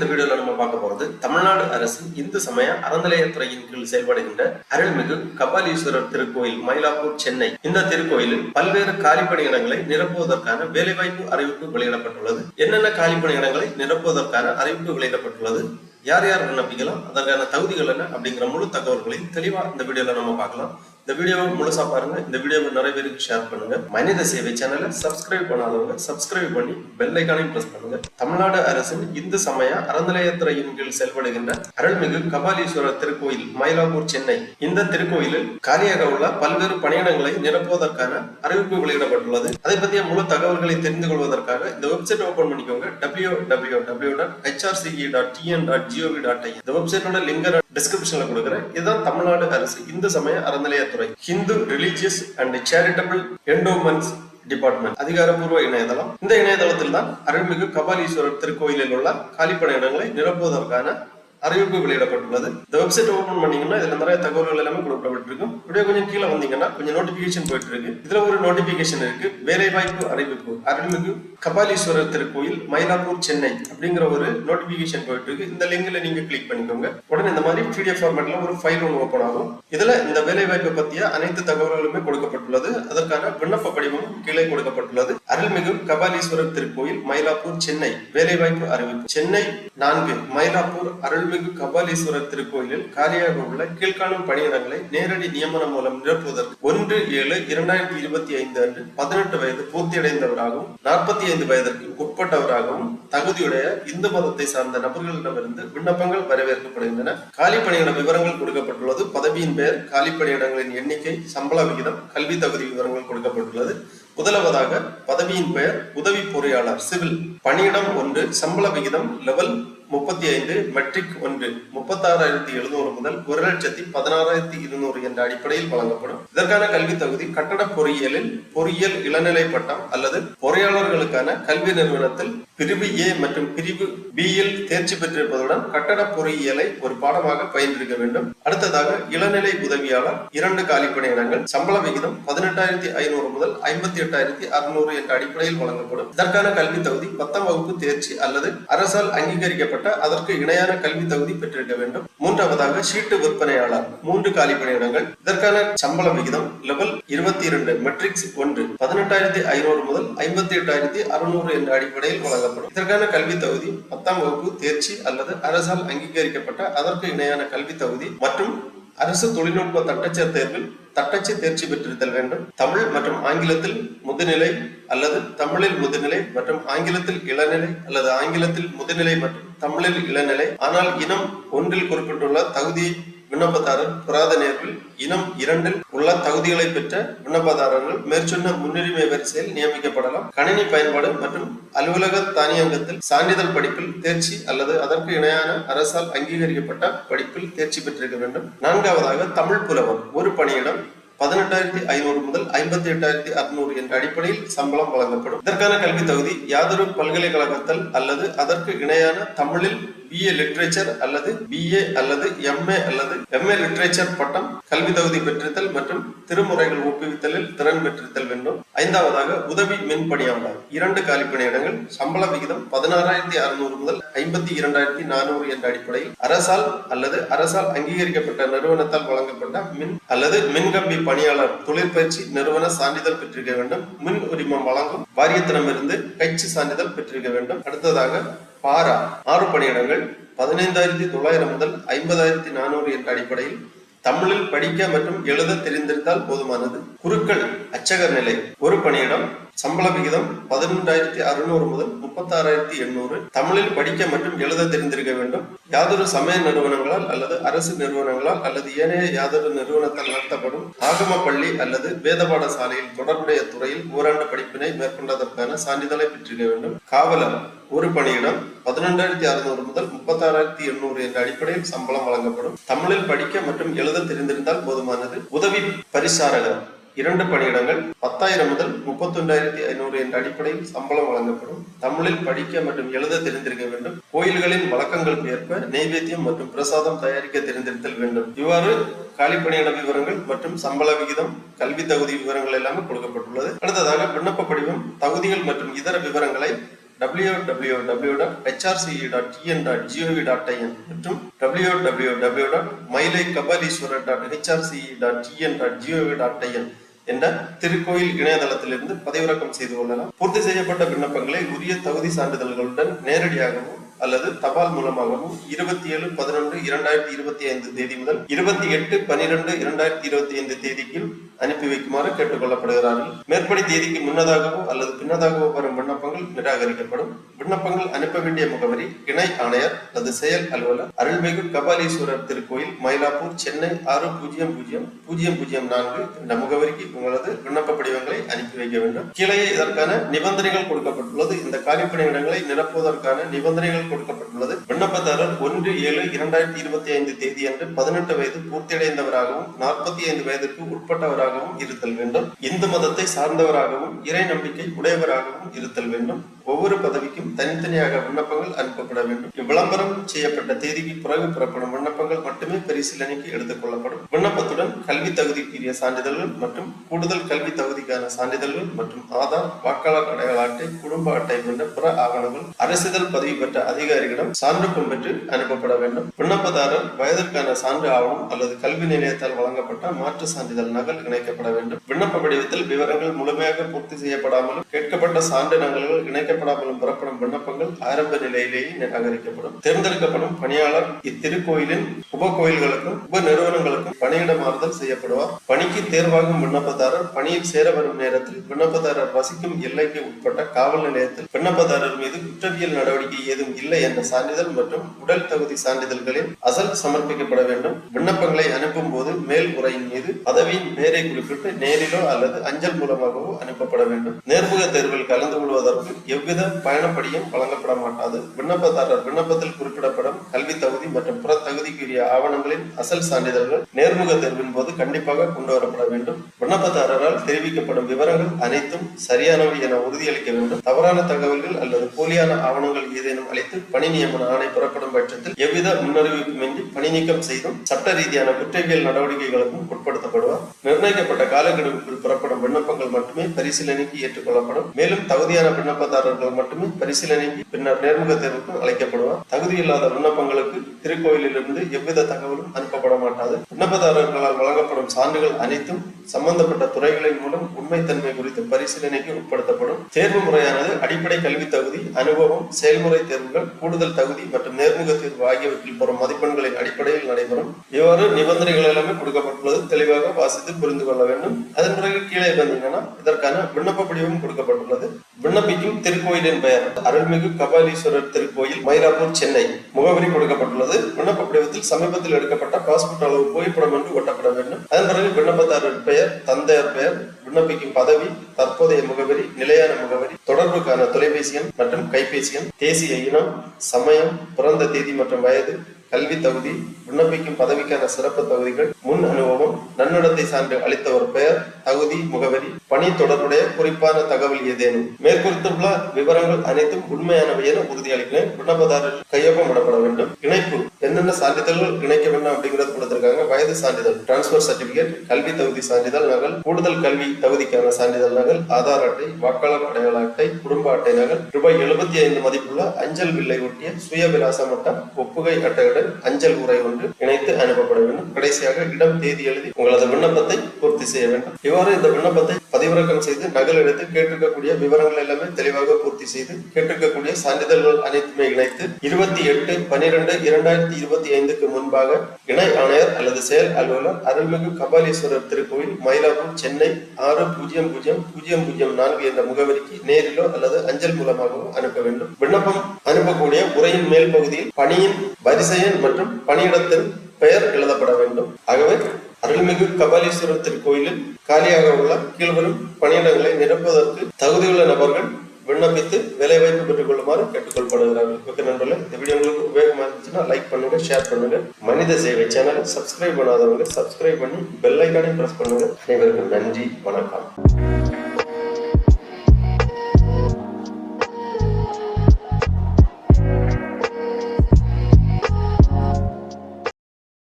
இந்த வீடியோல நம்ம பார்க்க போறது தமிழ்நாடு அரசின் இந்து சமய அறநிலையத்துறையின் கீழ் செயல்படுகின்ற அருள்மிகு கபாலீஸ்வரர் திருக்கோயில் மயிலாப்பூர் சென்னை. இந்த திருக்கோயிலில் பல்வேறு காலிப்பணி இடங்களை நிரப்புவதற்கான வேலைவாய்ப்பு அறிவிப்பு வெளியிடப்பட்டுள்ளது. என்னென்ன காலிப்பணி இடங்களை நிரப்புவதற்கான அறிவிப்பு வெளியிடப்பட்டுள்ளது? யார் யார் விண்ணப்பிக்கலாம்? அதற்கான தகுதிகள் என்ன? அப்படிங்கிற முழு தகவல்களையும் தெளிவா இந்த வீடியோல நம்ம பார்க்கலாம். இந்த வீடியோவை முழுசா பாருங்க. இந்த வீடியோவை நிறைய பேருக்கு ஷேர் பண்ணுங்க. மனித சேவை சேனலை சப்ஸ்கிரைப் பண்ணாதவங்க சப்ஸ்கிரைப் பண்ணி பெல் ஐக்கானையும் பிரஸ் பண்ணுங்க. தமிழ்நாடு அரசின் இந்து சமய அறநிலையத்துறையின் கீழ் செயல்படுகின்ற அருள்மிகு கபாலீஸ்வரர் திருக்கோயில் மயிலாப்பூர் சென்னை. இந்த திருக்கோயிலில் காலியாக உள்ள பல்வேறு பணியிடங்களை நிரப்புவதற்கான அறிவிப்பு வெளியிடப்பட்டுள்ளது. அதை பற்றிய முழு தகவல்களை தெரிந்து கொள்வதற்காக இந்த வெப்சைட் ஓபன் பண்ணிக்கோங்க. W W W dot H R C E dot T N dot G O V dot I இந்த வெப்சைட்டோட லிங்க் டிஸ்கிரிப்ஷன்ல கொடுக்குறேன். இதுதான் தமிழ்நாடு அரசு. இந்து சமய அறநிலையத்துறை. Hindu religious and charitable endowments department அதிகாரப்பூர்வ இணையதளம். இந்த இணையதளத்தில் தான் அருள்மிகு கபாலீஸ்வரர் திருக்கோயிலில் உள்ள காலிப்பட இடங்களை நிரப்புவதற்கான அறிவிப்பு வெளியிடப்பட்டுள்ளது. இந்த வெப்சைட் ஓபன் பண்ணீங்கன்னா இதுல நிறைய தகவல்கள் எல்லாமே கொடுக்கப்பட்டிருக்கும். இப்படியே கொஞ்சம் கீழே வந்தீங்கன்னா கொஞ்சம் நோட்டிபிகேஷன் போயிட்டு இருக்கு இதுல ஒரு நோட்டிபிகேஷன் இருக்கு. வேலைவாய்ப்பு அறிவிப்பு. அருள்மிகு கபாலீஸ்வரர் திருக்கோயில் மயிலாப்பூர் சென்னை அப்படிங்கிற ஒரு நோட்டிபிகேஷன் போயிட்டு இருக்கு இந்த லிங்க்ல நீங்க கிளிக் பண்ணிக்கோங்க. உடனே இந்த மாதிரி பிடிஎஃப் ஃபார்மேட்ல ஒரு ஃபைல் ஒன்று ஓப்பன் ஆகும். இதுல இந்த வேலைவாய்ப்பு பத்திய அனைத்து தகவல்களுமே கொடுக்கப்பட்டுள்ளது. அதற்கான விண்ணப்ப படிவம் கீழே கொடுக்கப்பட்டுள்ளது. அருள்மிகு கபாலீஸ்வரர் திருக்கோயில் மயிலாப்பூர் சென்னை வேலைவாய்ப்பு அறிவிப்பு. சென்னை நான்கு மயிலாப்பூர் அருள் அருள்மிகு கபாலீஸ்வரர் திருக்கோயிலில் காலியாக உள்ள கீழ்காணும் பணியிடங்களை நேரடி நியமனம் மூலம் நிரப்புவதற்கு ஒன்று ஏழு இரண்டாயிரத்தி இருபத்தி ஐந்து அன்று பதினெட்டு வயது பூர்த்தியடைந்தவராகவும் நாற்பத்தி ஐந்து வயதிற்கு உட்பட்டவராகவும் தகுதியுடைய இந்து மதத்தை சார்ந்த நபர்களிடமிருந்து விண்ணப்பங்கள் வரவேற்கப்படுகின்றன. காலி பணியிட விவரங்கள் கொடுக்கப்பட்டுள்ளது. பதவியின் பெயர் காலி பணியிடங்களின் எண்ணிக்கை சம்பள விகிதம் கல்வி தகுதி விவரங்கள் கொடுக்கப்பட்டுள்ளது. முதலாவதாக பதவியின் பெயர் உதவி பொறியாளர் சிவில். பணியிடம் ஒன்று சம்பள விகிதம் லெவல் முப்பத்தி ஐந்து மெட்ரிக் ஒன்று முப்பத்தாறாயிரத்தி எழுநூறு முதல் ஒரு லட்சத்தி பதினாறாயிரத்தி இருநூறு என்ற அடிப்படையில் வழங்கப்படும். இதற்கான கல்வி தகுதி கட்டட பொறியியலில் பொறியியல் இளநிலை பட்டம் அல்லது பொறியாளர்களுக்கான கல்வி நிறுவனத்தில் பிரிவு ஏ மற்றும் பிரிவு பி யில் தேர்ச்சி பெற்றிருப்பதுடன் கட்டட பொறியியலை ஒரு பாடமாக பயின்றிருக்க வேண்டும். அடுத்ததாக இளநிலை உதவியாளர் இரண்டு காலிப்பணி இடங்கள் சம்பள விகிதம் பதினெட்டாயிரத்தி ஐநூறு முதல் ஐம்பத்தி எட்டாயிரத்தி அறுநூறு என்ற அடிப்படையில் வழங்கப்படும். இதற்கான கல்வி தகுதி பத்தாம் வகுப்பு தேர்ச்சி அல்லது அரசால் அங்கீகரிக்கப்பட்ட அதற்கு இணையான கல்வி தகுதி பெற்றிருக்க வேண்டும். மூன்றாவதாக சீட்டு விற்பனையாளர் மூன்று காலி பணியிடங்கள். இதற்கான சம்பள விகிதம் லெவல் இருபத்தி இரண்டு மெட்ரிக்ஸ் ஒன்று பதினெட்டாயிரத்தி ஐநூறு முதல் ஐம்பத்தி எட்டாயிரத்தி அறுநூறு என்ற அடிப்படையில் வழங்கப்படும். இதற்கான கல்வி தகுதி பத்தாம் வகுப்பு தேர்ச்சி அல்லது அரசால் அங்கீகரிக்கப்பட்ட அதற்கு இணையான கல்வி தகுதி மற்றும் அரசு தொழில்நுட்ப தட்டச்சர் தேர்வில் தட்டச்சு தேர்ச்சி பெற்றிருத்தல் வேண்டும். தமிழ் மற்றும் ஆங்கிலத்தில் முதுநிலை அல்லது தமிழில் முதுநிலை மற்றும் ஆங்கிலத்தில் இளநிலை அல்லது ஆங்கிலத்தில் முதுநிலை மற்றும் தமிழில் இளநிலை. ஆனால் இனம் ஒன்றில் குறிப்பிட்டுள்ள தகுதியை விண்ணப்பதாரர் புராத நேர்வில் இனம் இரண்டில் உள்ள தகுதிகளை பெற்ற விண்ணப்பதாரர்கள் மேற்சொன்ன முன்னுரிமை வரிசையில் நியமிக்கப்படலாம். கணினி பயன்பாடு மற்றும் அலுவலக தானியங்கத்தில் சான்றிதழ் படிப்பில் தேர்ச்சி அல்லது அதற்கு இணையான அரசால் அங்கீகரிக்கப்பட்ட படிப்பில் தேர்ச்சி பெற்றிருக்க வேண்டும். நான்காவதாக தமிழ் புலவர் ஒரு பணியிடம் பதினெட்டாயிரத்தி ஐநூறு முதல் ஐம்பத்தி எட்டாயிரத்தி அறுநூறு என்ற அடிப்படையில் சம்பளம் வழங்கப்படும். இதற்கான கல்வி தகுதி யாதொரு பல்கலைக்கழகத்தில் அல்லது அதற்கு இணையான தமிழில் பிஏ லிட்ரேச்சர் அல்லது பிஏ அல்லது எம்ஏ அல்லது எம்ஏ லிட்ரேச்சர் பட்டம் கல்வி தகுதி பெற்றிருத்தல் மற்றும் திருமுறைகள் ஒப்புவித்தலில் திறன் பெற்றிருத்தல் வேண்டும். ஐந்தாவதாக உதவி மின்பணியாளர். இரண்டு காலி பணியிடங்கள் சம்பள விகிதம் பதினாறாயிரத்தி அறுநூறு முதல் ஐம்பத்தி இரண்டாயிரத்தி நானூறு என்ற அடிப்படையில் அரசால் அல்லது அரசால் அங்கீகரிக்கப்பட்ட நிறுவனத்தால் வழங்கப்பட்ட மின் அல்லது மின்கம்பி பணியாளர் தொழிற்பயிற்சி நிறுவன சான்றிதழ் பெற்றிருக்க வேண்டும். மின் உரிமம் வழங்கும் வாரியத்திடமிருந்து கட்சி சான்றிதழ் பெற்றிருக்க வேண்டும். அடுத்ததாக பாரா ஆறு பணியிடங்கள் பதினைந்தாயிரத்தி தொள்ளாயிரம் முதல் ஐம்பதாயிரத்தி நானூறு என்ற அடிப்படையில் தமிழில் படிக்க மற்றும் எழுத தெரிந்திருந்தால் போதுமானது. குருக்கள் அச்சகர் நிலை. ஒரு பணியிடம் சம்பள விகிதம் பதினெண்டாயிரத்தி அறுநூறு முதல் முப்பத்தாறாயிரத்தி எண்ணூறு. தமிழில் படிக்க மற்றும் எழுத தெரிந்திருக்க வேண்டும். யாதொரு சமய நிறுவனங்களால் அல்லது அரசு நிறுவனங்களால் அல்லது ஏனைய யாதொரு நிறுவனத்தால் நடத்தப்படும் ஆகம பள்ளி அல்லது வேத பாடசாலையில் தொடர்புடைய துறையில் ஓராண்டு படிப்பினை மேற்கொண்டதற்கான சான்றிதழை பெற்றிருக்க வேண்டும். காவலர் ஒரு பணியிடம் பதினெண்டாயிரத்தி அறுநூறு முதல் முப்பத்தாறாயிரத்தி எண்ணூறு என்ற அடிப்படையில் சம்பளம் வழங்கப்படும். தமிழில் படிக்க மற்றும் எழுத தெரிந்திருந்தால் போதுமானது. உதவி பரிசாரகர் இரண்டு பணியிடங்கள் பத்தாயிரம் முதல் முப்பத்தொண்டாயிரத்தி ஐநூறு என்ற அடிப்படையில் சம்பளம் வழங்கப்படும். தமிழில் படிக்க மற்றும் எழுத தெரிந்திருக்க வேண்டும். கோயில்களின் வழக்கங்களுக்கு ஏற்ப நெய்வேத்தியம் மற்றும் பிரசாதம் தயாரிக்க தெரிந்திருத்தல் வேண்டும். இவ்வாறு காலி பணியிட விவரங்கள் மற்றும் சம்பள விகிதம் கல்வி தகுதி விவரங்கள் எல்லாமே கொடுக்கப்பட்டுள்ளது. அடுத்ததாக விண்ணப்ப படிவம் தகுதிகள் மற்றும் இதர விவரங்களை W W W dot H R C E dot E N dot G O V dot I N மற்றும் W W W dot Mylai Kapaleeswarar dot H R C E dot E N dot G O V dot I N என்ற திருக்கோயில் இணையதளத்திலிருந்து பதிவிறக்கம் செய்து கொள்ளலாம். பூர்த்தி செய்யப்பட்ட விண்ணப்பங்களை உரிய தகுதி சான்றிதழ்களுடன் நேரடியாகவும் அல்லது தபால் மூலமாகவும் இருபத்தி ஏழு பதினொன்று இரண்டாயிரத்தி இருபத்தி ஐந்து தேதி முதல் இருபத்தி எட்டு பன்னிரெண்டு இரண்டாயிரத்தி இருபத்தி ஐந்து தேதிக்கு அனுப்பி வைக்குமாறு கேட்டுக்கொள்ளப்படுகிறார்கள். மேற்படி தேதிக்கு முன்னதாகவோ அல்லது பின்னதாகவோ வரும் விண்ணப்பங்கள் நிராகரிக்கப்படும். விண்ணப்பங்கள் அனுப்ப வேண்டிய முகவரி இணை ஆணையர் அல்லது செயல் அலுவலர் அருள்மிகு கபாலீஸ்வரர் திருக்கோயில் மயிலாப்பூர் சென்னை ஆறு பூஜ்ஜியம் பூஜ்ஜியம் பூஜ்ஜியம் பூஜ்ஜியம் நான்கு என்ற முகவரிக்கு உங்களது விண்ணப்ப படிவங்களை அனுப்பி வைக்க வேண்டும். கீழே இதற்கான நிபந்தனைகள் கொடுக்கப்பட்டுள்ளது. இந்த காலிப்பணியிடங்களை நிரப்புவதற்கான நிபந்தனைகள் கொடுக்கப்பட்டுள்ளது. விண்ணப்பதாரர் ஒன்று ஏழு இரண்டாயிரத்தி இருபத்தி ஐந்து தேதி அன்று பதினெட்டு வயது பூர்த்தியடைந்தவராகவும் நாற்பத்தி ஐந்து வயதுக்கு உட்பட்டவராக உடையவராகவும் இருத்தல் வேண்டும். இந்து மதத்தை சார்ந்தவராகவும் இறை நம்பிக்கை உடையவராகவும் இருத்தல் வேண்டும். ஒவ்வொரு பதவிக்கும் தனித்தனியாக விண்ணப்பங்கள் அனுப்பப்பட வேண்டும். விளம்பரம் செய்யப்பட்ட தேதிக்கு பிறகு புறப்படும் விண்ணப்பங்கள் மட்டுமே பரிசீலனைக்கு எடுத்துக் கொள்ளப்படும் விண்ணப்பத்துடன் கல்வி தகுதிக்குரிய சான்றிதழ்கள் மற்றும் கூடுதல் கல்வி தகுதிக்கான சான்றிதழ்கள் மற்றும் ஆதார் வாக்காளர் அடையாள அட்டை குடும்ப அட்டை போன்ற பிற ஆவணங்கள் அரசிதழ் பதிவு பெற்ற அதிகாரிகளிடம் சான்றுக்கும் பெற்று அனுப்பப்பட வேண்டும். விண்ணப்பதாரர் வயதிற்கான சான்று ஆவணம் அல்லது கல்வி நிலையத்தால் வழங்கப்பட்ட மாற்று சான்றிதழ் நகல் இணைக்கப்பட வேண்டும். விண்ணப்ப படிவத்தில் விவரங்கள் முழுமையாக பூர்த்தி செய்யப்படாமலும் கேட்கப்பட்ட சான்று நகல்கள் இணைக்கப்படாமலும் புறப்படும் விண்ணப்பங்கள் ஆரம்ப நிலையிலேயே நிராகரிக்கப்படும். தேர்ந்தெடுக்கப்படும் பணியாளர் இத்திருக்கோயிலின் உப கோயில்களுக்கும் உப நிறுவனங்களுக்கும் பணியிட மாறுதல் செய்யப்படுவார். பணிக்கு தேர்வாகும் விண்ணப்பதாரர் பணியில் சேர வரும் நேரத்தில் விண்ணப்பதாரர் வசிக்கும் எல்லைக்கு உட்பட்ட காவல் நிலையத்தில் விண்ணப்பதாரர் மீது குற்றவியல் நடவடிக்கை ஏதும் இல்லை என்ற சான்றிதழ் மற்றும் உடல் தகுதி சான்றிதழ்களின் அசல் சமர்ப்பிக்கப்பட வேண்டும். விண்ணப்பங்களை அனுப்பும் போது மேல் உரையின் மீது பதவியின் பெயரை குறிப்பிட்டு நேரிலோ அல்லது அஞ்சல் மூலமாகவோ அனுப்பப்பட வேண்டும். நேர்முக தேர்வில் கலந்து கொள்வதற்கு எவ்வித பயணப்படியும் வழங்கப்பட மாட்டாது. விண்ணப்பதாரர் விண்ணப்பத்தில் குறிப்பிடப்படும் கல்வி தகுதி மற்றும் புற தகுதிக்குரிய ஆவணங்களின் அசல் சான்றிதழ்கள் நேர்முக தேர்வின் போது கண்டிப்பாக கொண்டு வரப்பட வேண்டும். விண்ணப்பதாரரால் தெரிவிக்கப்படும் விவரங்கள் அனைத்தும் சரியானவை என உறுதியளிக்க வேண்டும். தவறான தகவல்கள் அல்லது போலியான ஆவணங்கள் ஏதேனும் அளித்து பணி நியமன ஆணை புறப்படும் பட்சத்தில் எவ்வித முன்னறிவிப்புமின்றி பணி நீக்கம் செய்தும் சட்ட ரீதியான குற்றவியல் நடவடிக்கைகளுக்கும் உட்படுத்தப்படுவார். நிர்ணயிக்கப்பட்ட காலக்கெடுவுக்குள் புறப்படும் விண்ணப்பங்கள் மட்டுமே பரிசீலனைக்கு ஏற்றுக்கொள்ளப்படும். மேலும் தகுதியான விண்ணப்பதாரர் விண்ணப்பதாரர்கள் மட்டுமே பரிசீலனைக்கு பின்னர் நேர்முக தேர்வுக்கு அழைக்கப்படுவார். தகுதியில்லாத விண்ணப்பங்களுக்கு திருக்கோயிலிலிருந்து எவ்வித தகவலும் அனுப்பப்பட மாட்டாது. விண்ணப்பதாரர்களால் வழங்கப்படும் சான்றுகள் அனைத்தும் சம்பந்தப்பட்ட துறைகளின் மூலம் உண்மைத்தன்மை குறித்து பரிசீலனைக்கு உட்படுத்தப்படும். தேர்வு முறையானது அடிப்படை கல்வி தகுதி அனுபவம் செயல்முறை தேர்வுகள் கூடுதல் தகுதி மற்றும் நேர்முக தேர்வு ஆகியவற்றில் பெறும் மதிப்பெண்களின் அடிப்படையில் நடைபெறும். இவ்வாறு நிபந்தனைகள் எல்லாமே கொடுக்கப்பட்டுள்ளது. தெளிவாக வாசித்து புரிந்து கொள்ள வேண்டும். அதன் பிறகு கீழே வந்தீங்கன்னா இதற்கான விண்ணப்ப படிவம் கொடுக்கப்பட்டுள்ளது. விண்ணப்பிக்கும் கோயிலின் பெயர் அருள்மிகு கபாலீஸ்வரர் திருக்கோயில் மயிலாப்பூர் சென்னை. முகவரி கொடுக்கப்பட்டுள்ளது. விண்ணப்ப படிவத்தில் சமீபத்தில் எடுக்கப்பட்ட பாஸ்போர்ட் அளவு புகைப்படம் என்று ஒட்டப்பட வேண்டும். அதன் பிறகு விண்ணப்பதாரர் பெயர் தந்தையர் பெயர் விண்ணப்பிக்கும் பதவி தற்போதைய முகவரி நிலையான முகவரி தொடர்புக்கான தொலைபேசி எண் மற்றும் கைபேசி எண் தேசிய இனம் சமயம் பிறந்த தேதி மற்றும் வயது கல்வி தகுதி விண்ணப்பிக்கும் பதவிக்கான சிறப்பு தகுதிகள் முன் அனுபவம் நன்னடத்தை சான்று அளித்தவர் பெயர் தகுதி முகவரி. பணி தொடர்புடைய குறிப்பான தகவல் ஏதேனும் மேற்குறித்துள்ள விவரங்கள் அனைத்தும் உண்மையானவை என உறுதியளிக்கிறேன். விண்ணப்பதாரர் கையொப்பமிடப்பட வேண்டும். இணைப்பு என்னென்ன சான்றிதழ்கள் இணைக்க வேண்டும் அப்படிங்கறது கொடுத்திருக்காங்க வயது சான்றிதழ் டிரான்ஸ்பர் சர்டிபிகேட் கல்வி தகுதி சான்றிதழ் நகல் கூடுதல் கல்வி தகுதிக்கான சான்றிதழ் நகல் ஆதார் அட்டை வாக்காளர் அடையாள அட்டை குடும்ப அட்டை நகல் ரூபாய் எழுபத்தி ஐந்து மதிப்புள்ள அஞ்சல் வில்லை ஒட்டிய சுய விலாசம் மட்டம் ஒப்புகை அட்டையுடன் அஞ்சல் உரை ஒன்று இணைத்து அனுப்பப்பட வேண்டும். கடைசியாக இடம் தேதி எழுதி உங்களது விண்ணப்பத்தை பூர்த்தி செய்ய வேண்டும். இவ்வாறு இந்த விண்ணப்பத்தை பதிவிறக்கம் செய்து நகல் எடுத்து கேட்டிருக்கக்கூடிய விவரங்கள் எல்லாமே தெளிவாக பூர்த்தி செய்து கேட்டிருக்கக்கூடிய சான்றிதழ்கள் அனைத்துமே இணைத்து இருபத்தி எட்டு பனிரெண்டு இரண்டாயிரத்தி இரண்டாயிரத்தி இருபத்தி ஐந்துக்கு முன்பாக இணை ஆணையர் அல்லது செயல் அலுவலர் அருள்மிகு கபாலீஸ்வரர் திருக்கோயில் மயிலாப்பூர் சென்னை ஆறு பூஜ்ஜியம் பூஜ்ஜியம் பூஜ்ஜியம் பூஜ்ஜியம் நான்கு என்ற முகவரிக்கு நேரிலோ அல்லது அஞ்சல் மூலமாகவோ அனுப்ப வேண்டும். விண்ணப்பம் அனுப்பக்கூடிய உரையின் மேல் பகுதியில் பணியின் வரிசை எண் மற்றும் பணியிடத்தின் பெயர் எழுதப்பட வேண்டும். ஆகவே அருள்மிகு கபாலீஸ்வரர் திருக்கோயிலில் காலியாக உள்ள கீழ்வரும் பணியிடங்களை நிரப்புவதற்கு தகுதியுள்ள நபர்கள் விண்ணப்பித்து வேலைவாய்ப்பு பெற்றுக் கொள்ளுமாறு கேட்டுக்கொள்ளப்படுகிறார்கள் ஓகே நண்பர்களே இந்த வீடியோ உங்களுக்கு இருந்துச்சுன்னா லைக் பண்ணுங்க ஷேர் பண்ணுங்க. மனித சேவை சேனல் சப்ஸ்கிரைப் பண்ணாதவங்க சப்ஸ்கிரைப் பண்ணி பெல் ஐக்கானையும் பிரஸ் பண்ணுங்க. அனைவருக்கும் நன்றி வணக்கம்.